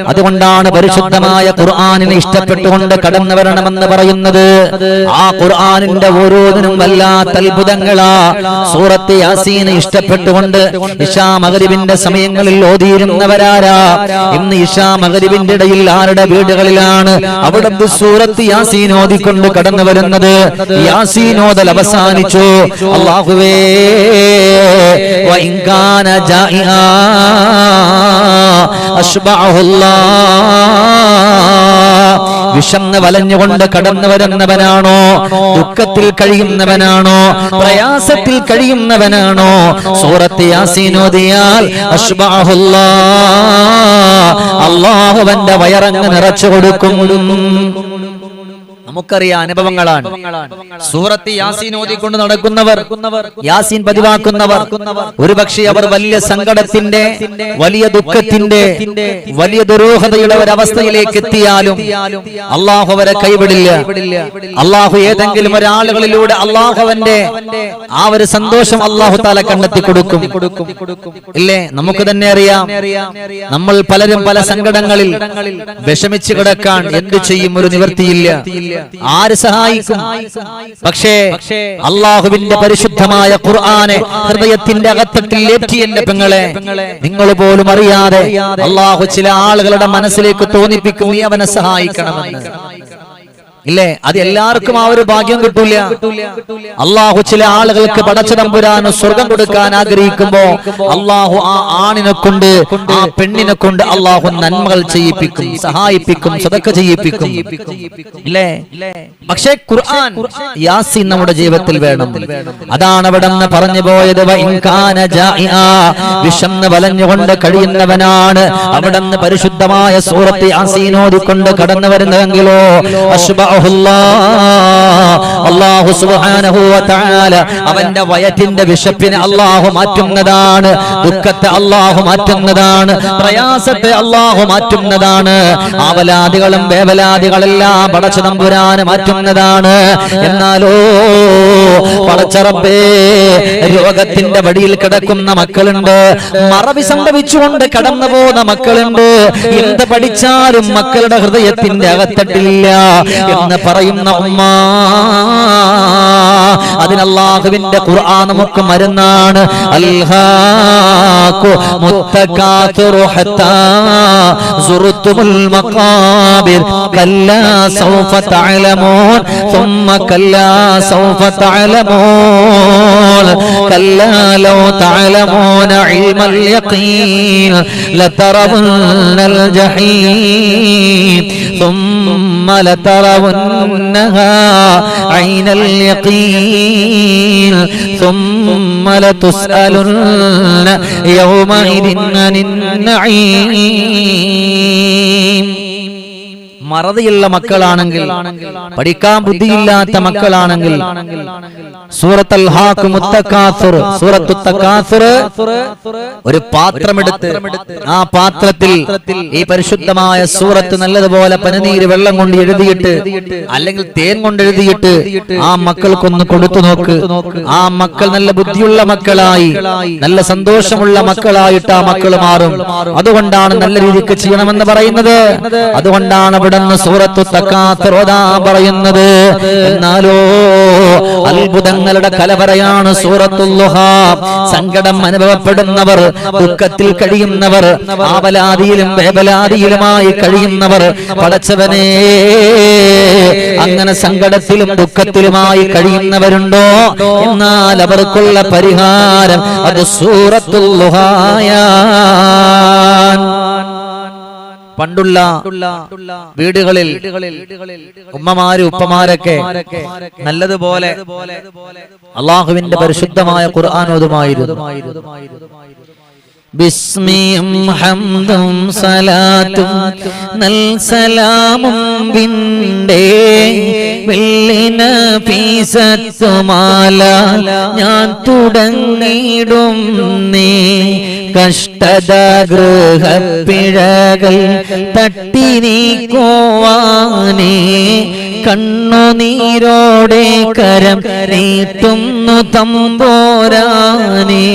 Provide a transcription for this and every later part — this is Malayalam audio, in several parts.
അതുകൊണ്ടാണ് പരിശുദ്ധമായ ഖുർആാനിനെ ഇഷ്ടപ്പെട്ടുകൊണ്ട് കടന്നു വരണമെന്ന് പറയുന്നത്. ആ ഖുർആാനിന്റെ ഓരോന്നിനും വല്ലാത്ത അത്ഭുതങ്ങളാ. സൂറത്ത് യാസീനെ ഇഷ്ടപ്പെട്ടുകൊണ്ട് ഇഷാ മകരിവിന്റെ സമയങ്ങളിൽ ഓതിയിരുന്നവരാരാ? ഇന്ന് ഇഷാ മകരിവിന്റെ ഇടയിൽ ആരുടെ വീടുകളിലാണ്? അവിടെ സൂറത്ത് യാസീൻ ഓതിക്കൊണ്ട് കടന്നു വരുന്നത് യാസീനോദൽ അവസാനിച്ചു. അള്ളാഹുവേ അഷ്ബഅഹുല്ലാ. വിഷന്ന് വലഞ്ഞുകൊണ്ട് കടന്നു വരുന്നവനാണോ? ദുഃഖത്തിൽ കഴിയുന്നവനാണോ? പ്രയാസത്തിൽ കഴിയുന്നവനാണോ? സൂറത്ത് യാസീനോദിയാൽ അഷ്ബഅഹുല്ലാ. അള്ളാഹുവന്റെ വയറങ്ങ് നിറച്ചു കൊടുക്കും. നമുക്കറിയാം അനുഭവങ്ങളാണ്. സൂറത്ത് യാസീൻ ഓതിക്കൊണ്ട് നടക്കുന്നവർ യാസീൻ പതിവാക്കുന്നവർ ഒരു ഒരുപക്ഷെ അവർ വലിയ സങ്കടത്തിന്റെ വലിയ ദുഃഖത്തിന്റെ വലിയ ദുരൂഹതയുടെ ഒരവസ്ഥയിലേക്ക് എത്തിയാലും അള്ളാഹു അവരെ കൈവിടില്ല. അള്ളാഹു ഏതെങ്കിലും ഒരാളുകളിലൂടെ അള്ളാഹുവന്റെ ആ ഒരു സന്തോഷം അള്ളാഹു താല കണ്ടെത്തി കൊടുക്കും. ഇല്ലേ? നമുക്ക് തന്നെ അറിയാം. നമ്മൾ പലരും പല സങ്കടങ്ങളിൽ വിഷമിച്ചു കിടക്കാൻ എന്ത് ചെയ്യും? ഒരു നിവൃത്തിയില്ല. ആര് സഹായിക്കും? പക്ഷേ അള്ളാഹുവിന്റെ പരിശുദ്ധമായ ഖുർആനെ ഹൃദയത്തിന്റെ അകത്തത്തിൽ ഏറ്റി എന്റെ പെങ്ങളെ നിങ്ങൾ പോലും അറിയാതെ അള്ളാഹു ചില ആളുകളുടെ മനസ്സിലേക്ക് തോന്നിപ്പിക്കും നീ അവനെ സഹായിക്കണമെന്ന്. ഇല്ലേ? അത് എല്ലാവർക്കും ആ ഒരു ഭാഗ്യം കിട്ടൂല. അള്ളാഹു ചില ആളുകൾക്ക് പടച്ചതമ്പുരാന് സ്വർഗം കൊടുക്കാൻ ആഗ്രഹിക്കുമ്പോ അള്ളാഹു ആ ആണിനെ കൊണ്ട് ആ പെണ്ണിനെ കൊണ്ട് അള്ളാഹു നന്മകൾ ചെയ്യിപ്പിക്കും സഹായിപ്പിക്കും സതക്ക ചെയ്യിപ്പിക്കും. ഇല്ലേ? പക്ഷേ ഖുർആൻ യാസീൻ നമ്മുടെ ജീവിതത്തിൽ വേണം. അതാണ് അവിടെ നിന്ന് പറഞ്ഞു പോയത്. ജാഇആ. വലഞ്ഞുകൊണ്ട് കഴിയുന്നവനാണ്. അവിടെ നിന്ന് പരിശുദ്ധമായ സൂറത്ത് യാസീൻ ഓതിക്കൊണ്ട് കടന്നു വരുന്നതെങ്കിലോ? അശ്ബഅഹുല്ലാ. അല്ലാഹു വ അവന്റെ വയറ്റിന്റെ വിശപ്പിനെ അള്ളാഹു മാറ്റുന്നതാണ്. ദുഃഖത്തെ അള്ളാഹു മാറ്റുന്നതാണ്. പ്രയാസത്തെ അള്ളാഹു മാറ്റുന്നതാണ്. ആവലാദികളും വേവലാദികളെല്ലാം പടച്ചു തമ്പുരാന് മാറ്റുന്നതാണ്. എന്നാലോ പടച്ചറപ്പേ രോഗത്തിന്റെ വടിയിൽ കിടക്കുന്ന മക്കളുണ്ട്. മറവി സംഭവിച്ചുകൊണ്ട് കടന്നു പോകുന്ന മക്കളുണ്ട്. എന്ത് പഠിച്ചാലും മക്കളുടെ ഹൃദയത്തിന്റെ അകത്തട്ടില്ല. എന്ന് പറയുന്ന ഉമ്മ. അതിനല്ലാഹുവിന്റെ ഖുർആൻ നമുക്ക് മരുന്നാണ് അൽഹാഖു മുത്തകാതുറു ഹത്താ സുറുത്തുൽ മഖാബിർ കല്ലാ സൗഫ തഅലമൂൻ ثم كلا سوف تعلمون كلا لو تعلمون علم اليقين لترون الجحيم ثم لترونها عين اليقين ثم لتسألن يومئذ عن النعيم മറതിയുള്ള മക്കളാണെങ്കിൽ പഠിക്കാൻ ബുദ്ധിയില്ലാത്ത മക്കളാണെങ്കിൽ സൂറത്തൽ ഹാക്ക് മുത്തക്കാസുർ സൂറത്തു തക്കാസുർ ഒരു പാത്രമെടുത്ത് ആ പാത്രത്തിൽ ഈ പരിശുദ്ധമായ സൂറത്ത് നല്ലതുപോലെ പനിനീര് വെള്ളം കൊണ്ട് എഴുതിയിട്ട് അല്ലെങ്കിൽ തേൻ കൊണ്ട് എഴുതിയിട്ട് ആ മക്കൾക്കൊന്ന് കൊടുത്തു നോക്ക്. ആ മക്കൾ നല്ല ബുദ്ധിയുള്ള മക്കളായി. നല്ല സന്തോഷമുള്ള മക്കളായിട്ട് ആ മക്കൾ മാറും. അതുകൊണ്ടാണ് നല്ല രീതിക്ക് ചെയ്യണമെന്ന് പറയുന്നത്. അതുകൊണ്ടാണ് അവിടെ നിന്ന് സൂറത്തു തക്കാത്തറോദാ പറയുന്നത്. എന്നാലോ അത്ഭുതങ്ങളുടെ കലവറയാണ് സൂറത്തുല്ലുഹ സങ്കടം അനുഭവപ്പെടുന്നവർ ദുഃഖത്തിൽ കഴിയുന്നവർ ആവലാതിയിലും വേവലാതിയിലുമായി കഴിയുന്നവർ പടച്ചവനെ അങ്ങനെ സങ്കടത്തിലും ദുഃഖത്തിലുമായി കഴിയുന്നവരുണ്ടോ? എന്നാൽ അവർക്കുള്ള പരിഹാരം അത് സൂറത്തുല്ലുഹായ പണ്ടുള്ള വീടുകളിൽ ഉമ്മമാര് ഉപ്പമാരൊക്കെ നല്ലതുപോലെ അള്ളാഹുവിന്റെ പരിശുദ്ധമായ ഖുർആാനോതുമായിരുന്നു ബിസ്മിയും ഹംദും സലാത്തും നൽ സലാമും വിണ്ടേ വെള്ളിന പീസത്തുമാല ഞാൻ തുടങ്ങിയിടും നീ കഷ്ടത ഗൃഹപ്പിഴകൾ തട്ടി നീക്കുവാനേ. കണ്ണുനീരോടെ കരം നീട്ടുന്നു തമ്പോരാനേ.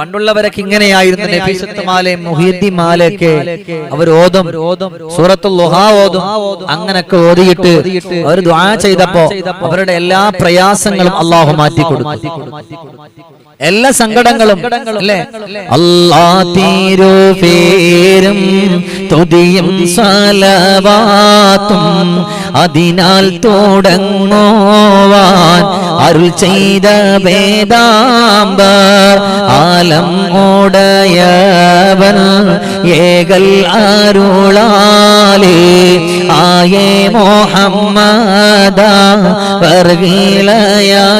പണ്ടുള്ളവരൊക്കെ ഇങ്ങനെയായിരുന്നു. നബീസത്തുമാലയും മുഹിയദ്ദീൻ മാലയൊക്കെ അവർ ഓതും. സൂറത്തുൽ ലുഹാ ഓതും. അങ്ങനൊക്കെ ഓതിയിട്ട് അവർ ദുആ ചെയ്തപ്പോ അവരുടെ എല്ലാ പ്രയാസങ്ങളും അള്ളാഹു മാറ്റി കൊടുത്തു എല്ലാ സങ്കടങ്ങളും അല്ലേ? അല്ലാ തീരോ പേരും തുതിയും സലവാത്തും അതിനാൽ തുടങ്ങോവാൻ അരുൾ ചെയ്ത വേദാമ്പ ആലം ഓടയവൻ ഏകൽ അരുളാലേ. ആയേ മോഹമ്മദ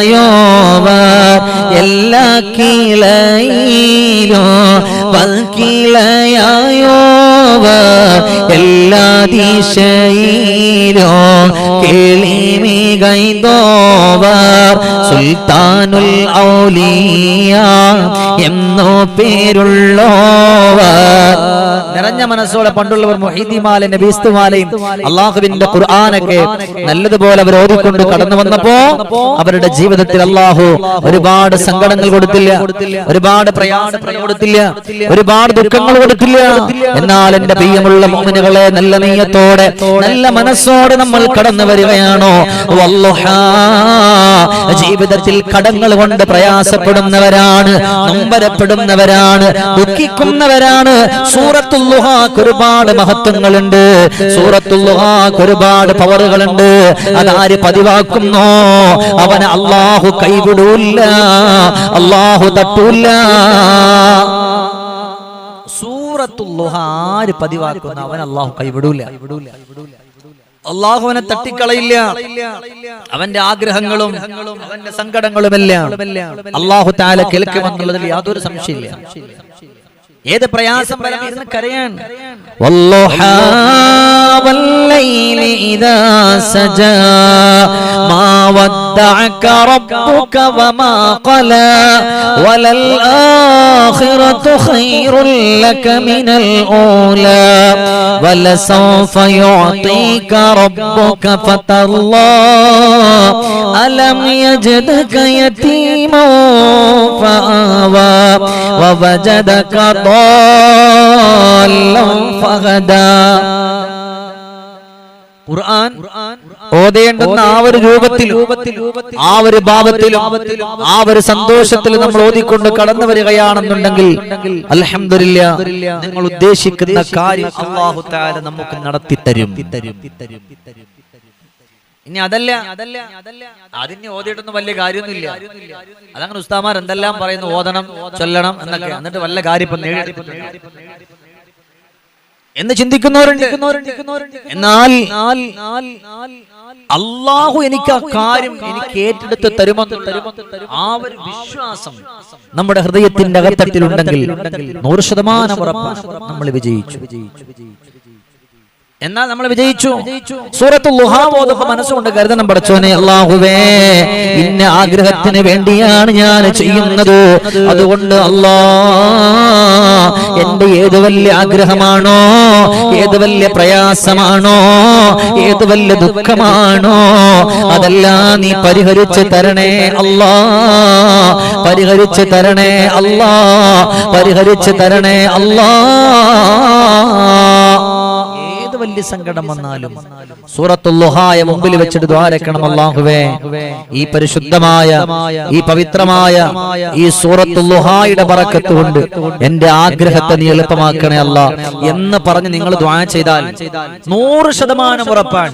വർഗീലയോവർ എല്ലാ കീളയിലോ വൽക്കീളയായോവർ എല്ലാ ദിശയിലോ കേളിമികൈതോവർ സുൽത്താനുൽ ഔലിയ എന്നോ പേരുള്ളോവർ നിറഞ്ഞ മനസ്സോടെ പണ്ടുള്ളവർ മൊഹീദിമാല നബീസ്തുമാലയും അള്ളാഹുവിന്റെ ഖുർആാനൊക്കെ നല്ലതുപോലെ അവർ കടന്നു വന്നപ്പോ അവരുടെ ജീവിതത്തിൽ അള്ളാഹു ഒരുപാട് സങ്കടങ്ങൾ കൊടുത്തില്ല ഒരുപാട് പ്രയാസങ്ങൾ കൊടുത്തില്ല ഒരുപാട് ദുഃഖങ്ങൾ കൊടുത്തില്ല എന്നാൽ എന്റെ പ്രിയമുള്ള മോമിനുകളെ നല്ല നെയ്യത്തോടെ നല്ല മനസ്സോടെ നമ്മൾ കടന്നു വരികയാണോ. ജീവിതത്തിൽ കടങ്ങൾ കൊണ്ട് പ്രയാസപ്പെടുന്നവരാണ് നൊമ്പരപ്പെടുന്നവരാണ് ദുഃഖിക്കുന്നവരാണ്. സൂറത്തുൽ ലുഹാക്ക് ഒരുപാട് മഹത്വങ്ങളുണ്ട്. സൂറത്തുൽ ലുഹാക്ക് ഒരുപാട് പവറുകളുണ്ട്. അതാര് പതിവാക്കുന്നോ? അവന് അള്ളാഹു കൈവിടൂല്ല അള്ളാഹു തട്ടൂല്ല. സൂറത്തുൽ പതിവാക്കുന്നു ആര് പതിവാക്കുന്ന? അവൻ അള്ളാഹു കൈവിടൂല അള്ളാഹുവിനെ തട്ടിക്കളയില്ല. അവന്റെ ആഗ്രഹങ്ങളും അവന്റെ സങ്കടങ്ങളും എല്ലാം അള്ളാഹു താല കേൾക്കുമെന്നുള്ളതിൽ യാതൊരു സംശയമില്ല ഏത് പ്രയാസം പരമായിരുന്നു കരയാൻ. ഖൈറുൽ ലക മിനൽ ولسوف يعطيك ربك فترضى. ألم يجدك يتيما فآوى ووجدك ضالا فهدى. ഖുർആൻ ഓതേണ്ടുന്ന ആ ഒരു രൂപത്തിൽ ആ ഒരു ഭാവത്തിലും ആ ഒരു സന്തോഷത്തിൽ നമ്മൾ ഓതിക്കൊണ്ട് കടന്നു വരികയാണെന്നുണ്ടെങ്കിൽ അൽഹംദുലില്ലാ നിങ്ങൾ ഉദ്ദേശിക്കുന്ന കാര്യം അള്ളാഹു താല നമുക്ക് നടത്തി തരും ഇനി അതല്ല അതല്ല അതിന് ഓതിയിട്ടൊന്നും വലിയ കാര്യമൊന്നുമില്ല. അതങ്ങനെ ഉസ്താമാർ എന്തെല്ലാം പറയുന്നു? ഓതണം ചൊല്ലണം എന്നൊക്കെ. എന്നിട്ട് വല്ല കാര്യം ഇപ്പൊ നേടി എന്ന് ചിന്തിക്കുന്നവരുണ്ട്. എന്നാൽ അള്ളാഹു എനിക്ക് ആ കാര്യം എനിക്ക് ഏറ്റെടുത്ത് തരുമെന്ന് ആ ഒരു വിശ്വാസം നമ്മുടെ ഹൃദയത്തിന്റെ അകത്തട്ടിലുണ്ടെങ്കിൽ നൂറ് ശതമാനം ഉറപ്പാണ്. നമ്മൾ വിജയിച്ചു. എന്നാൽ നമ്മൾ വിജയിച്ചു. സൂറത്ത് ലുഹാബോധൊക്കെ മനസ്സുകൊണ്ട് കരുതണം പഠിച്ചോനെ അള്ളാഹുവേ ഇന്ന ആഗ്രഹത്തിന് വേണ്ടിയാണ് ഞാൻ ചെയ്യുന്നത്. അതുകൊണ്ട് അല്ലാ എന്റെ ഏത് വലിയ ആഗ്രഹമാണോ ഏത് വലിയ പ്രയാസമാണോ ഏത് വലിയ ദുഃഖമാണോ അതെല്ലാം നീ പരിഹരിച്ച് തരണേ അല്ലാ പരിഹരിച്ച് തരണേ അല്ലാ പരിഹരിച്ച് തരണേ അല്ലാ. വലിയ സങ്കടം വന്നാലും. സൂറത്തുല്ലുഹായ മുമ്പിൽ വെച്ചിട്ട് ദ്വാരക്കണം അള്ളാഹുവേ ഈ പരിശുദ്ധമായ ഈ പവിത്രമായ ഈ സൂറത്തുല്ലുഹായുടെ പറക്കത്ത് കൊണ്ട് എന്റെ ആഗ്രഹത്തെ നീ എളുപ്പമാക്കണേ അല്ല. എന്ന് പറഞ്ഞ് നിങ്ങൾ ദ്വാ ചെയ്താൽ നൂറ് ശതമാനം ഉറപ്പാണ്.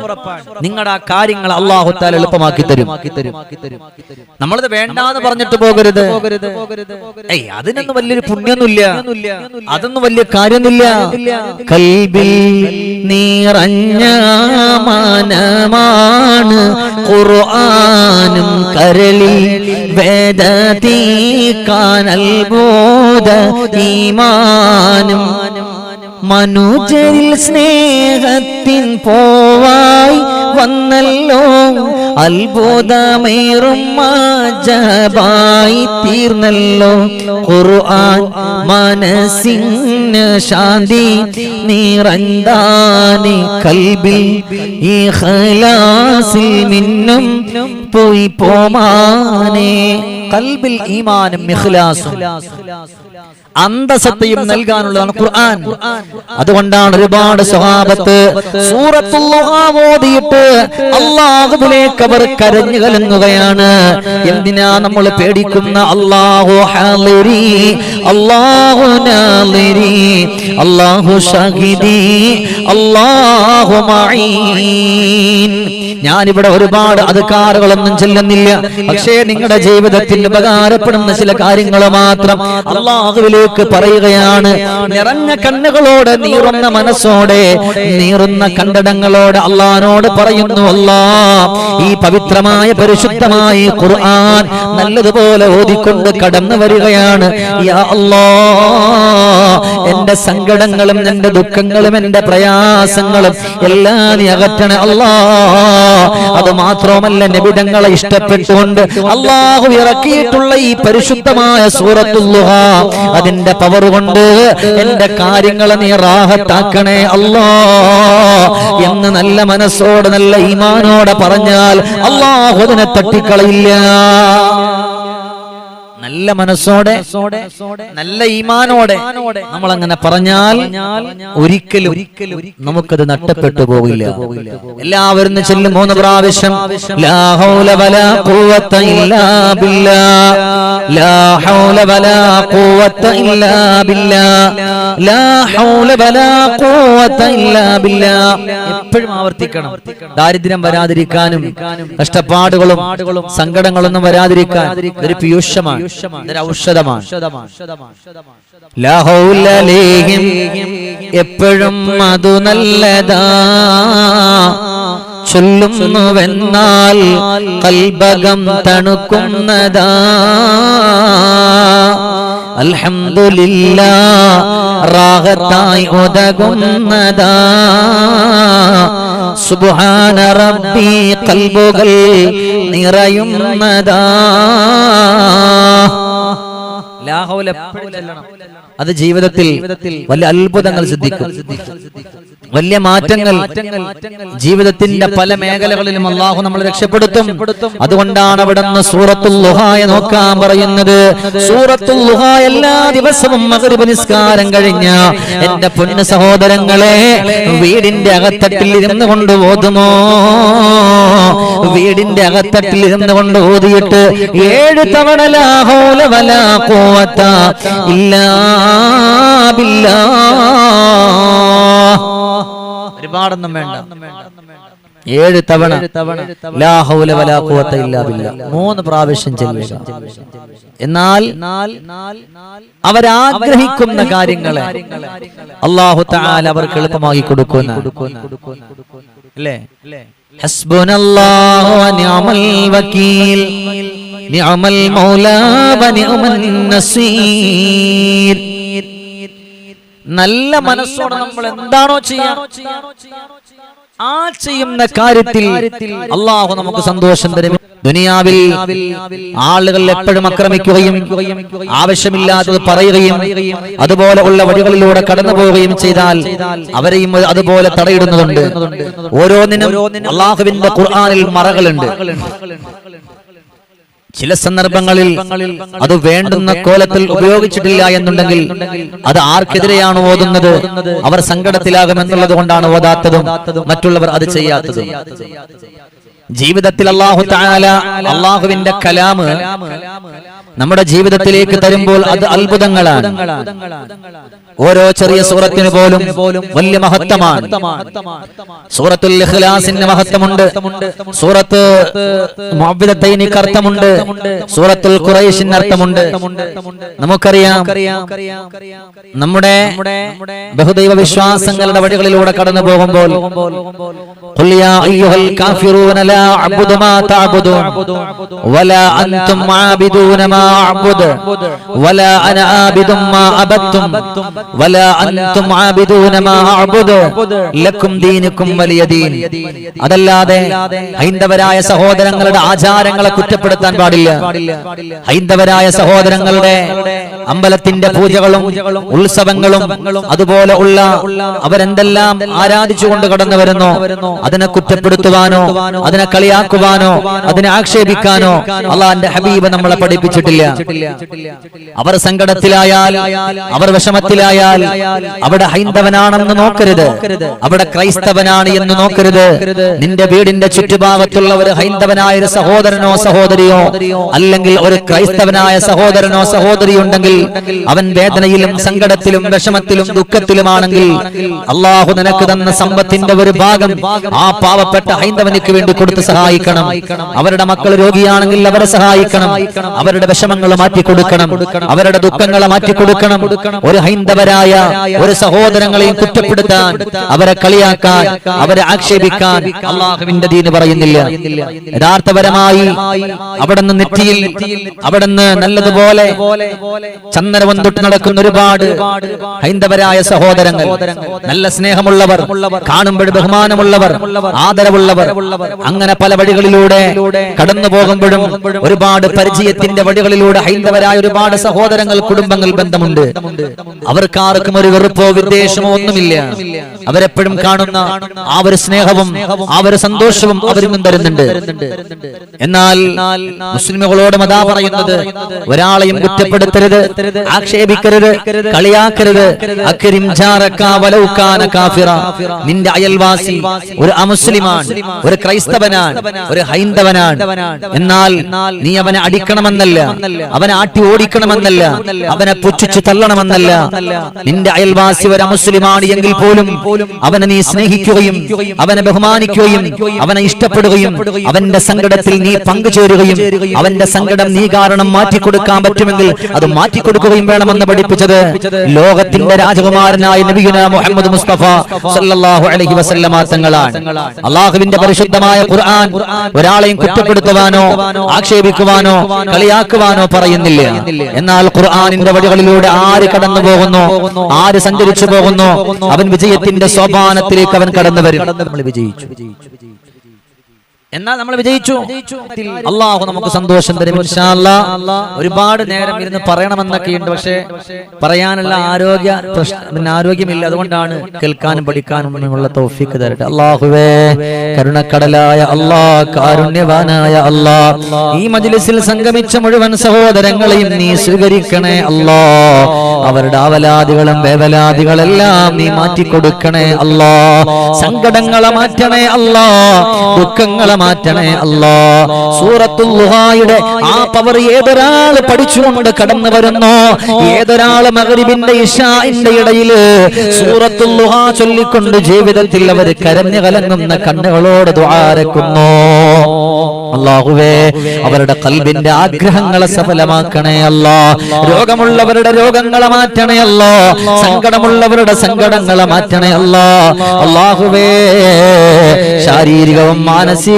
നിങ്ങളുടെ ആ കാര്യങ്ങൾ അള്ളാഹുത്താൽ എളുപ്പമാക്കി തരും. നമ്മളത് വേണ്ടാന്ന് പറഞ്ഞിട്ട് പോകരുത്. ഏയ് അതിനൊന്നും വലിയൊരു പുണ്യൊന്നുമില്ല. അതൊന്നും വലിയ കാര്യമൊന്നുമില്ല. കൽബിൽ നിറഞ്ഞ മനമാണ് ഖുർആനും കരളിൽ വേദതീക്കാനൽബോധ ഈമാനും മനുജരിൽ സ്നേഹത്തിൻ പോവായി വന്നല്ലോ അത്ഭുതമേറും മാജബായി തീർന്നല്ലോ. ഖുർആൻ മനസ്സിന് ശാന്തി നിറന്താനി കൽബിൽ. ഈ ഖലാസിൽ മിന്നും പോയി പോമാനെ. കൽബിൽ ഈമാനും ഇഖ്ലാസും. അന്തസത്തയും നൽകാനുള്ളതാണ് ഖുർആൻ. അതുകൊണ്ടാണ് ഒരുപാട് സ്വഹാബത്ത് ഓതിയിട്ട് അള്ളാഹുവിലേക്ക് അവർ കരഞ്ഞു കലങ്ങുകയാണ്. എന്തിനാ നമ്മൾ പേടിക്കുന്ന? അള്ളാഹു ഹാലിരി അള്ളാഹു നാലിരി അള്ളാഹു ഷഹിദി അള്ളാഹു ഞാനിവിടെ ഒരുപാട് അധികാരങ്ങളൊന്നും ചെല്ലുന്നില്ല. പക്ഷേ നിങ്ങളുടെ ജീവിതത്തിൽ ഉപകാരപ്പെടുന്ന ചില കാര്യങ്ങൾ മാത്രം അള്ളാഹുവിലേക്ക് പറയുകയാണ്. നിറഞ്ഞ കണ്ണുകളോടെ നീറുന്ന മനസ്സോടെ നീറുന്ന കണ്ടടങ്ങളോട് അള്ളഹാനോട് പറയുന്നു അല്ലാ ഈ പവിത്രമായ പരിശുദ്ധമായ ഖുർആൻ നല്ലതുപോലെ ഓതിക്കൊണ്ട് കടന്നു വരികയാണ് യാ അല്ലാ എന്റെ സങ്കടങ്ങളും എന്റെ ദുഃഖങ്ങളും എന്റെ പ്രയാസങ്ങളും എല്ലാം നീ അകറ്റണേ അല്ലാ. അത് മാത്രമല്ല നിബിഡങ്ങളെ ഇഷ്ടപ്പെട്ടുകൊണ്ട് അള്ളാഹു ഇറക്കിയിട്ടുള്ള ഈ പരിശുദ്ധമായ സൂറത്തുല്ലുഹ അതിന്റെ പവർ കൊണ്ട് എന്റെ കാര്യങ്ങളെ നീ റാഹത്താക്കണേ അല്ലാ. എന്ന് നല്ല മനസ്സോടെ നല്ല ഈമാനോടെ പറഞ്ഞാൽ അള്ളാഹു അതിനെ തട്ടിക്കളയില്ല. നല്ല മനസ്സോടെ നല്ല ഈമാനോടെ നമ്മൾ അങ്ങനെ പറഞ്ഞാൽ ഒരിക്കലും ഒരിക്കലും നമുക്കത് നഷ്ടപ്പെട്ടു പോകില്ല. എല്ലാവരും ചെല്ലും മൂന്ന് പ്രാവശ്യം. എപ്പോഴും ആവർത്തിക്കണം. ദാരിദ്ര്യം വരാതിരിക്കാനും കഷ്ടപ്പാടുകളും സങ്കടങ്ങളൊന്നും വരാതിരിക്കാൻ ഒരു പീയൂഷമാണ്. ഔഷധമാണ്. എപ്പോഴും അതു നല്ലതാ. ചൊല്ലുന്നുവെന്നാൽ കൽബകം തണുക്കുന്നതാ. അൽഹംദുലില്ല റാഹത്തായി ഉതകുന്നതാ. സുബ്ഹാന റബ്ബി കൽബുകൾ നിറയുന്നതാ. ലാഹൗല എപ്പോഴും ചെല്ലണം. അത് ജീവിതത്തിൽ വലിയ അത്ഭുതങ്ങൾ സിദ്ധിക്കും. വലിയ മാറ്റങ്ങൾ ജീവിതത്തിന്റെ പല മേഖലകളിലും അള്ളാഹു നമ്മൾ രക്ഷപ്പെടുത്തും. അതുകൊണ്ടാണ് അവിടെ നിന്ന് സൂറത്തുൽ ലുഹായ നോക്കാൻ പറയുന്നത്. സൂറത്തുൽ ലുഹ എല്ലാ ദിവസവും മഗ്രിബ് നിസ്കാരം കഴിഞ്ഞ എന്റെ പൊന്ന സഹോദരങ്ങളെ വീടിന്റെ അകത്തട്ടിൽ ഇരുന്ന് കൊണ്ട് ഓതുമോ? വീടിന്റെ അകത്തട്ടിൽ ഇരുന്ന് കൊണ്ട് ഓതിയിട്ട് ഏഴ് തവണ ലാഹോല വലാ ഖുവത ഇല്ലാ ബില്ലാ ഒരുപാടൊന്നും വേണ്ട. ഏഴ് തവണ മൂന്ന് പ്രാവശ്യം ചെല്ലുക. എന്നാൽ അവരാഗ്രഹിക്കുന്ന കാര്യങ്ങളെ അള്ളാഹു തആല അവർക്ക് എളുപ്പമാക്കി കൊടുക്കുന്ന. അല്ലേ? ഹസ്ബുനല്ലാഹു വനിഅമൽ വകീൽ നിഅമൽ മൗലാ വനിഅമൻ നസീർ. നല്ല മനസ്സോടെ നമ്മൾ എന്താണോ ചെയ്യാൻ ആ ചെയ്യുന്ന കാര്യത്തിൽ അള്ളാഹു നമുക്ക് സന്തോഷം തരും. ദുനിയാവിൽ ആളുകൾ എപ്പോഴും ആക്രമിക്കുകയും ആവശ്യമില്ലാത്തത് പറയുകയും അതുപോലെ ഉള്ള വഴികളിലൂടെ കടന്നു പോവുകയും ചെയ്താൽ അവരെയും അതുപോലെ തടയിടുന്നതുണ്ട് ഓരോന്നിനും അള്ളാഹുവിന്റെ ഖുർആാനിൽ മറകളുണ്ട്. ചില സന്ദർഭങ്ങളിൽ അത് വേണ്ടുന്ന കോലത്തിൽ ഉപയോഗിച്ചിട്ടില്ല എന്നുണ്ടെങ്കിൽ അത് ആർക്കെതിരെയാണ് ഓതുന്നത്? അവർ സങ്കടത്തിലാകുമെന്നുള്ളത് കൊണ്ടാണ് ഓതാത്തതും മറ്റുള്ളവർ അത് ചെയ്യാത്തതും. ജീവിതത്തിൽ അള്ളാഹു താല അള്ളാഹുവിന്റെ കലാമ് നമ്മുടെ ജീവിതത്തിലേക്ക് തരുമ്പോൾ അത് അത്ഭുതങ്ങളാണ്. ഓരോ ചെറിയ സൂറത്തിന് പോലും വലിയ മഹത്വമാണ്. സൂറത്തുൽ ഇഖ്ലാസിന്റെ മഹത്വമുണ്ട്. സൂറത്ത് മുഅവ്വിദത്തൈനിക്ക് അർത്ഥമുണ്ട് സൂറത്തുൽ ഖുറൈശിന് അർത്ഥമുണ്ട്. നമുക്കറിയാം. നമ്മുടെ ബഹുദൈവ വിശ്വാസങ്ങളുടെ വഴികളിലൂടെ കടന്നു പോകുമ്പോൾ ഖുൽ യാ അയ്യുഹൽ കാഫിറൂന ലാ അബ്ദു മാ തഅബുദൂൻ വലാ അൻതും ആബിദൂന മാ വലാ അന ആബിദും മാ അബദ്തും വല അൻതും ആബിദൂന മാ അഅ്ബുദു ലക്കും ദീനുക്കും വലിയ അതല്ലാതെ ഹൈന്ദവരായ സഹോദരങ്ങളുടെ ആചാരങ്ങളെ കുറ്റപ്പെടുത്താൻ പാടില്ല. ഹൈന്ദവരായ സഹോദരങ്ങളുടെ അമ്പലത്തിന്റെ പൂജകളും ഉത്സവങ്ങളും അതുപോലെ ഉള്ള അവരെന്തെല്ലാം ആരാധിച്ചുകൊണ്ട് കടന്നു വരുന്നു അതിനെ കുറ്റപ്പെടുത്തുവാനോ അതിനെ കളിയാക്കുവാനോ അതിനെ ആക്ഷേപിക്കാനോ അള്ളാന്റെ ഹബീബ് നമ്മളെ പഠിപ്പിച്ചിട്ടില്ല. അവർ സങ്കടത്തിലായാൽ അവർ വിഷമത്തിലായാൽ അവിടെ ഹൈന്ദവനാണെന്ന് നോക്കരുത്. അവിടെ ക്രൈസ്തവനാണ് എന്ന് നോക്കരുത്. നിന്റെ വീടിന്റെ ചുറ്റുഭാഗത്തുള്ള ഒരു ഹൈന്ദവനായ ഒരു സഹോദരനോ സഹോദരിയോ അല്ലെങ്കിൽ ഒരു ക്രൈസ്തവനായ സഹോദരനോ സഹോദരിയോ ഉണ്ടെങ്കിൽ അവൻ വേദനയിലും സങ്കടത്തിലും വിഷമത്തിലും ദുഃഖത്തിലുമാണെങ്കിൽ അള്ളാഹു നിനക്ക് തന്ന സമ്പത്തിന്റെ ഒരു ഭാഗം ആ പാവപ്പെട്ട ഹൈന്ദവനിക്ക് വേണ്ടി കൊടുത്ത് സഹായിക്കണം. അവരുടെ മക്കൾ രോഗിയാണെങ്കിൽ അവരെ സഹായിക്കണം. അവരുടെ വിഷമങ്ങൾ മാറ്റി കൊടുക്കണം. അവരുടെ ദുഃഖങ്ങളെ മാറ്റി കൊടുക്കണം. ഒരു ഹൈന്ദവരായ ഒരു സഹോദരങ്ങളെയും കുറ്റപ്പെടുത്താൻ അവരെ കളിയാക്കാൻ അവരെ ആക്ഷേപിക്കാൻ അള്ളാഹുവിന്റെ ദീന് പറയുന്നില്ല. യഥാർത്ഥപരമായി അവിടെ നിന്ന് നെറ്റിയിൽ അവിടെ നിന്ന് നല്ലതുപോലെ ചന്ദനവും തൊട്ട് നടക്കുന്ന ഒരുപാട് ഹൈന്ദവരായ സഹോദരങ്ങൾ നല്ല സ്നേഹമുള്ളവർ കാണുമ്പോൾ ബഹുമാനമുള്ളവർ ആദരവുള്ളവർ അങ്ങനെ പല വഴികളിലൂടെ കടന്നു പോകുമ്പോഴും ഒരുപാട് പരിചയത്തിന്റെ വഴികളിലൂടെ ഹൈന്ദവരായ ഒരുപാട് സഹോദരങ്ങൾ കുടുംബങ്ങൾ ബന്ധമുണ്ട്. അവർക്ക് ആർക്കും ഒരു വെറുപ്പോ വിദ്വേഷമോ ഒന്നുമില്ല. അവരെപ്പോഴും കാണുന്ന ആ ഒരു സ്നേഹവും ആ ഒരു സന്തോഷവും അവരിന്നും തരുന്നുണ്ട്. എന്നാൽ മുസ്ലിമുകളോട് അതാ പറയുന്നത് ഒരാളെയും കുറ്റപ്പെടുത്തരുത് ആക്ഷേപിക്കരുത്. കളിയാക്കരുത്. നിന്റെ അയൽവാസി ഒരു അമുസ്ലിമാണ് ഒരു ക്രൈസ്തവനാണ് ഒരു ഹൈന്ദവനാണ്. എന്നാൽ നീ അവനെ അടിക്കണമെന്നല്ല. അവനെ ആട്ടി ഓടിക്കണമെന്നല്ല. അവനെ പുച്ഛിച്ചു തള്ളണമെന്നല്ല. നിന്റെ അയൽവാസി ഒരു അമുസ്ലിമാണ് എങ്കിൽ പോലും അവനെ നീ സ്നേഹിക്കുകയും അവനെ ബഹുമാനിക്കുകയും അവനെ ഇഷ്ടപ്പെടുകയും അവന്റെ സങ്കടത്തിൽ നീ പങ്കുചേരുകയും അവന്റെ സങ്കടം നീ കാരണം മാറ്റിക്കൊടുക്കാൻ പറ്റുമെങ്കിൽ അത് മാറ്റിക്കൊടുക്കുകയും വേണമെന്ന് പഠിപ്പിച്ചത് ലോകത്തിന്റെ രാജകുമാരനായ നബിഗുന മുഹമ്മദ് മുസ്തഫ സല്ലല്ലാഹു അലൈഹി വസല്ലമ തങ്ങളാണ്. അള്ളാഹുവിന്റെ പരിശുദ്ധമായ ഖുർആൻ ഒരാളെയും കുറ്റപ്പെടുത്തുവാനോ ആക്ഷേപിക്കുവാനോ കളിയാക്കുവാനോ പറയുന്നില്ല. എന്നാൽ ഖുർആനിന്റെ വഴികളിലൂടെ ആര് കടന്നു പോകുന്നു? ആര് സഞ്ചരിച്ചു പോകുന്നു? അവൻ വിജയത്തിന്റെ സോപാനത്തിലേക്ക് അവൻ കടന്നു വരും. നമ്മൾ വിജയിച്ചു. എന്നാൽ നമ്മൾ വിജയിച്ചു. അള്ളാഹു നമുക്ക് സന്തോഷം തരും. ഒരുപാട് നേരം ഇരുന്ന് പറയണമെന്നൊക്കെ ഉണ്ട്. പക്ഷേ പറയാനുള്ള ആരോഗ്യ പ്രശ്ന പിന്നെ ആരോഗ്യമില്ല. അതുകൊണ്ടാണ് കേൾക്കാനും പഠിക്കാനും ഉള്ള തോഫിക്ക് തരട്ടെ. അള്ളാഹുവേ കരുണക്കടലായ അള്ളാ കാരുണ്യവാനായ അള്ളാ ഈ മജ്ലിസിൽ സംഗമിച്ച മുഴുവൻ സഹോദരങ്ങളെയും നീ സ്വീകരിക്കണേ അള്ളാ അവരുടെ അവലാദികളും വേവലാദികളെല്ലാം നീ മാറ്റിക്കൊടുക്കണേ അല്ലാ സങ്കടങ്ങളെ മാറ്റണേ അല്ലാ ദുഃഖങ്ങളെ മാറ്റണേ അല്ലോ. സൂറത്തുൽ ലുഹായുടെ ആ പവർ ഏതൊരാൾ പഠിച്ചുകൊണ്ട് കടന്നു വരുന്നോ? ഏതൊരാൾ മഗ്രിബിന്റെ ഇഷാന്റെ ഇടയിൽ സൂറത്തുഹ ചൊല്ലിക്കൊണ്ട് ജീവിതത്തിൽ അവർ കരഞ്ഞു കലങ്ങുന്ന കണ്ണുകളോട് ദ്വാരക്കുന്നു അല്ലാഹുവേ അവരുടെ കൽബിന്റെ ആഗ്രഹങ്ങളെ സഫലമാക്കണേ അല്ലോ. രോഗമുള്ളവരുടെ രോഗങ്ങളെ മാറ്റണേ അല്ലോ. സങ്കടമുള്ളവരുടെ സങ്കടങ്ങളെ മാറ്റണേ അല്ലോ. അള്ളാഹുവേ ശാരീരികവും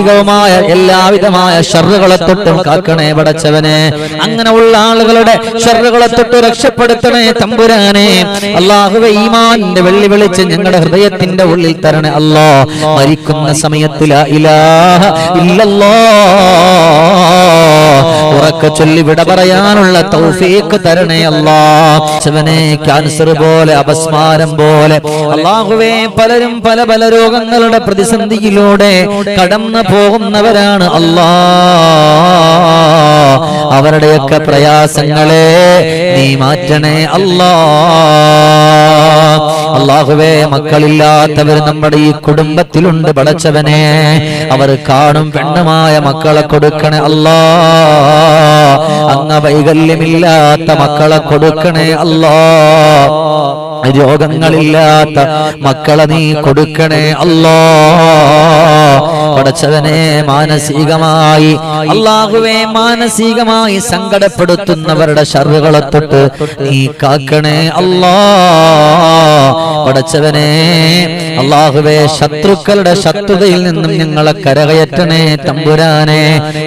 മാനസികവുമായ എല്ലാവിധമായ ഷറുകളെ തൊട്ടും കാക്കണേ പടച്ചവനെ അങ്ങനെ ഉള്ള ആളുകളുടെ ഷറുകളെ തൊട്ട് രക്ഷപ്പെടുത്തണേ തമ്പുരാനെ. അള്ളാഹുവെ ഈമാന്റെ വെള്ളി വിളിച്ച് ഞങ്ങളുടെ ഹൃദയത്തിന്റെ ഉള്ളിൽ തരണേ അല്ലോ മരിക്കുന്ന സമയത്തിൽ ഇലാഹ ഇല്ലല്ലോ. ഉറക്ക ചൊല്ലി വിട പറയാനുള്ള തൗഫീക്ക് തരണേ അല്ലാ ശിവനെ ക്യാൻസർ പോലെ അപസ്മാരം പോലെ. അള്ളാഹുവേ പലരും പല പല രോഗങ്ങളുടെ പ്രതിസന്ധിയിലൂടെ കടന്നു പോകുന്നവരാണ് അല്ലാ. അവരുടെയൊക്കെ പ്രയാസങ്ങളെ നീ മാറ്റണേ അല്ലാ. അള്ളാഹുവേ മക്കളില്ലാത്തവർ നമ്മുടെ ഈ കുടുംബത്തിലുണ്ട് പടച്ചവനെ. അവർ കാണും പെണ്ണുമായ മക്കളെ കൊടുക്കണേ അല്ലാ. അങ്ങ വൈകല്യമില്ലാത്ത മക്കളെ കൊടുക്കണേ അല്ലാ. രോഗങ്ങളില്ലാത്ത മക്കളെ നീ കൊടുക്കണേ അല്ലോ. പടച്ചവനെ മാനസികമായി അള്ളാഹുവെ മാനസികമായി സങ്കടപ്പെടുത്തുന്നവരുടെ ഷറുകളെ തൊട്ട് നീ കാക്കണേ അല്ലാ. പടച്ചവനെ അള്ളാഹുവെ ശത്രുക്കളുടെ ശത്രുതയിൽ നിന്നും ഞങ്ങളെ കരകയറ്റണേ തമ്പുരാനെ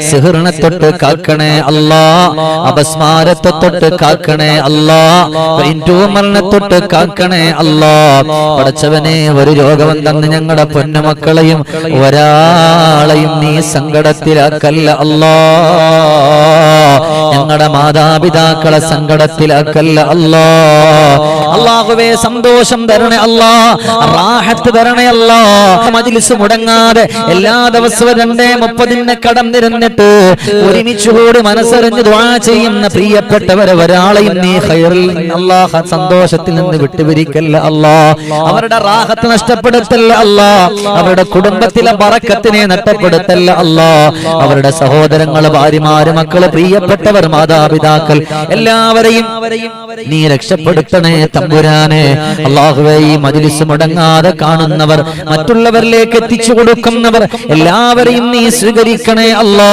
സിഹിറിനെ തൊട്ട് കാക്കണേ അല്ലാ. അപസ്മാരത്തെ തൊട്ട് കാക്കണേ അല്ലാ. ട്യൂമറിനെ തൊട്ട് കാ കാക്കണേ അല്ലാ. പടച്ചവനെ ഒരു രോഗം തന്ന് ഞങ്ങളുടെ പൊന്നുമക്കളെയും ഒരാളെയും നീ സങ്കടത്തിലാക്കല്ല അല്ലാ. ഞങ്ങളുടെ മാതാപിതാക്കളെ സങ്കടത്തിലാക്കല്ല. അല്ലോ. അള്ളാഹുവേ സന്തോഷം തരണേ അല്ലോ. റാഹത്ത് തരണേ അല്ലോ. മജിലിസ് മുടങ്ങാതെ എല്ലാ ദിവസവും രണ്ടേ മുപ്പതിന് കടം നിരന്നിട്ട് ഒരുമിച്ചുകൂടി മനസ്സറിഞ്ഞ് ദ്വാ ചെയ്യുന്ന പ്രിയപ്പെട്ടവരെ ഒരാളെയും നീ ഹൈറിൽ അള്ളാഹ സന്തോഷത്തിൽ നിന്ന് വിട്ടുപിരിക്കല്ല അല്ലോ. അവരുടെ റാഹത്ത് നഷ്ടപ്പെടുത്തല്ല അല്ലോ. അവരുടെ കുടുംബത്തിലെ പറക്കത്തിനെ നഷ്ടപ്പെടുത്തല്ല അല്ലോ. അവരുടെ സഹോദരങ്ങൾ ഭാര്യമാര് മക്കൾ പ്രിയപ്പെട്ടവർ മാതാപിതാക്കൾ എല്ലാവരെയും നീ രക്ഷപ്പെടുത്തണേ തമ്പുരാനെ. അള്ളാഹുവെ ഈ മജിലിസ് മുടങ്ങാതെ കാണുന്നവർ മറ്റുള്ളവരിലേക്ക് എത്തിച്ചു കൊടുക്കുന്നവർ എല്ലാവരെയും നീ സ്വീകരിക്കണേ അല്ലോ.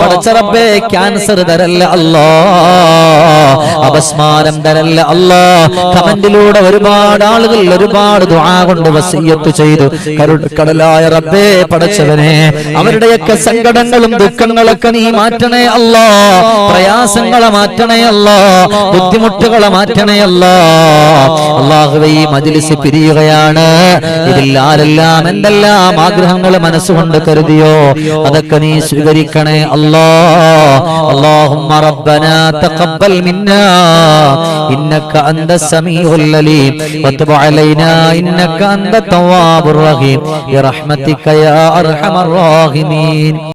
പടച്ചറബേ ക്യാൻസർ തരല്ല അല്ലോ. അപസ്മാരം തരല്ല അല്ലോ. കമന്റിലൂടെ ഒരുപാട് ആളുകൾ ഒരുപാട് ദുആ കൊണ്ട് വസീയത്ത് ചെയ്തു. കടലായ റബ്ബേ പടച്ചവനെ അവരുടെയൊക്കെ സങ്കടങ്ങളും ദുഃഖങ്ങളൊക്കെ നീ മാറ്റണേ അല്ലാ. പ്രയാസങ്ങളെ മാറ്റണേ അല്ലാ ബുദ്ധിമുട്ടുകളെ മാറ്റണേ അല്ലാ അള്ളാഹുവെ ഈ മജിലിസ് പിരിയുകയാണ് ഇതിൽ ആരെല്ലാം എന്തെല്ലാം ആഗ്രഹങ്ങൾ മനസ്സുകൊണ്ട് കരുതിയോ അതൊക്കെ നീ സ്വീകരിക്കണേ അല്ലാ اللهم ربنا تقبل منا إنك أنت السميع العليم وتب علينا إنك أنت التواب الرحيم برحمتك يا أرحم الراحمين